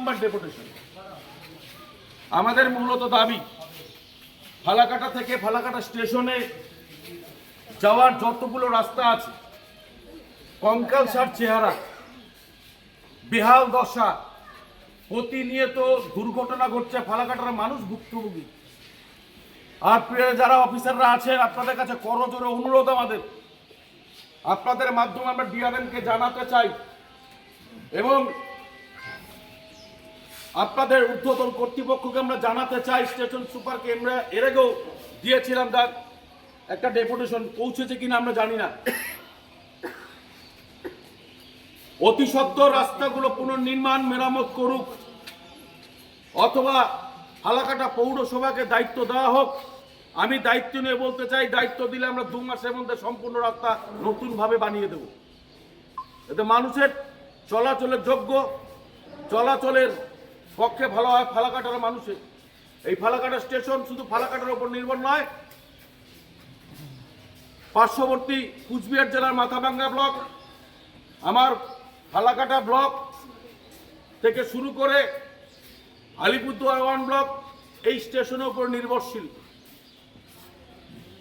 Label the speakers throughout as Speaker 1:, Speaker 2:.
Speaker 1: Number deputation আমাদের মূলত দাবি, ফালাকাটা থেকে ফালাকাটা স্টেশনে যাওয়ার যতগুলো রাস্তা আছে কঙ্কালসার চেহারা, বেহাল দশা, প্রতিনিয়ত দুর্ঘটনা ঘটছে, ফালাকাটার মানুষ ভুক্তভোগী। আর যারা অফিসাররা আছেন, আপনাদের কাছে করজোরে অনুরোধ আমাদের। আপনাদের মাধ্যমে আমরা ডিআরএমকে জানাতে চাই এবং আপনাদের ঊর্ধ্বতন কর্তৃপক্ষকে আমরা জানাতে চাই, স্টেশন সুপারকে আমরা এর আগেও দিয়েছিলাম তার একটা ডেপুটেশন পৌঁছেছে কিনা আমরা জানি না। অতি রাস্তাগুলো পুনর্নির্মাণ, মেরামত করুক, অথবা হালাকাটা পৌরসভাকে দায়িত্ব দেওয়া হোক, আমি দায়িত্ব নিয়ে বলতে চাই, দায়িত্ব দিলে আমরা দু মাসের মধ্যে সম্পূর্ণ রাস্তা নতুনভাবে বানিয়ে দেব। এতে মানুষের চলাচলের যোগ্য, চলাচলের পক্ষে ভালো হয় ফালাকাটার মানুষের এই ফালাকাটা স্টেশন শুধু ফালাকাটার উপর নির্ভর নয়। পার্শ্ববর্তী কুচবিহার জেলার মাথাভাঙ্গা ব্লক, আমার ফালাকাটা ব্লক থেকে শুরু করে আলিপুরদুয়ার ওয়ান ব্লক এই স্টেশনের উপর নির্ভরশীল।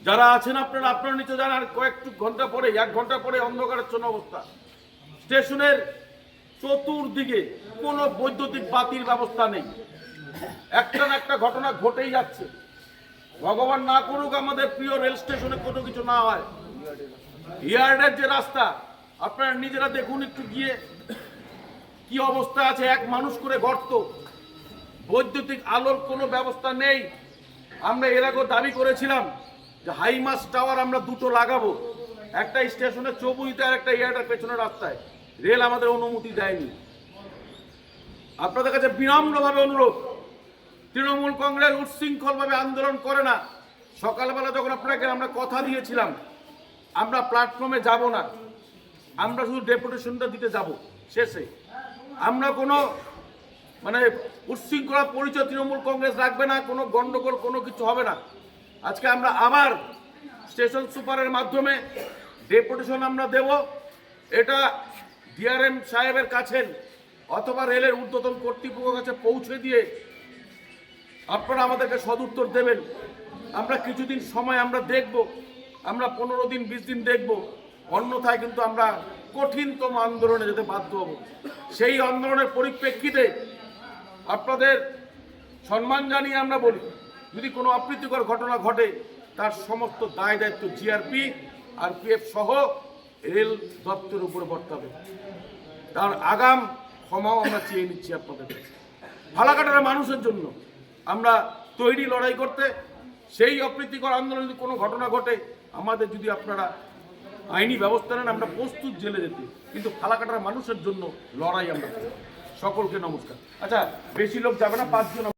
Speaker 1: যারা আছেন আপনারা আপনারা নিচে যান আর কয়েকটু ঘণ্টা পরে এক ঘণ্টা পরে অন্ধকারাচ্ছন্ন অবস্থা। স্টেশনের চতুর্দিকে কোনো বৈদ্যুতিক বাতির ব্যবস্থা নেই। একটা না একটা ঘটনা ঘটেই যাচ্ছে। ভগবান না করুক আমাদের প্রিয় রেল স্টেশনে কোনো কিছু না হয়। ইয়ার্ডের যে রাস্তা, আপনারা নিজেরা দেখুন একটু গিয়ে কি অবস্থা আছে, এক মানুষ করে গর্ত। বৈদ্যুতিক আলোর কোনো ব্যবস্থা নেই। আমরা এর দাবি করেছিলাম যে হাইমাস টাওয়ার আমরা দুটো লাগাবো। একটা স্টেশনের চৌবুনিতে আর একটা ইয়ার্ডের পেছনের রাস্তায়। রেল আমাদের অনুমতি দেয়নি। আপনাদের কাছে বিনম্রভাবে অনুরোধ, তৃণমূল কংগ্রেস উচ্ছৃঙ্খলভাবে আন্দোলন করে না। সকালবেলা যখন আপনাকে আমরা কথা দিয়েছিলাম, আমরা প্ল্যাটফর্মে যাব না। আমরা শুধু ডেপুটেশনটা দিতে যাব, শেষে। আমরা কোনো মানে উচ্ছৃঙ্খলা পরিচয় তৃণমূল কংগ্রেস রাখবে না, কোনো গন্ডগোল, কোনো কিছু হবে না। আজকে আমরা আবার স্টেশন সুপারের মাধ্যমে ডেপুটেশন আমরা দেব। এটা ডিআরএম সাহেবের কাছে অথবা রেলের ঊর্ধ্বতন কর্তৃপক্ষের কাছে পৌঁছে দিয়ে আপনারা আমাদেরকে সদুত্তর দেবেন। আমরা কিছুদিন সময় আমরা দেখব, আমরা পনেরো দিন, বিশ দিন দেখব। অন্যথায় কিন্তু আমরা কঠিনতম আন্দোলনে যেতে বাধ্য হব। সেই আন্দোলনের পরিপ্রেক্ষিতে আপনাদের সম্মান জানিয়ে আমরা বলি, যদি কোনো অপ্রীতিকর ঘটনা ঘটে, তার সমস্ত দায় দায়িত্ব জিআরপি আর পিএফ সহ রেল দপ্তরের উপরে বর্তাবে তার আগাম ক্ষমাও আমরা চেয়ে নিচ্ছি আপনাদের কাছে। ফালাকাটার মানুষের জন্য আমরা তৈরি লড়াই করতে, সেই অপ্রীতিকর আন্দোলনে যদি কোনো ঘটনা ঘটে, আমাদের যদি আপনারা আইনি ব্যবস্থা নেন, আমরা প্রস্তুত জেলে যেতে। কিন্তু ফালাকাটার মানুষের জন্য লড়াই আমরা সকলকে নমস্কার। আচ্ছা বেশি লোক যাবে না, পাঁচজন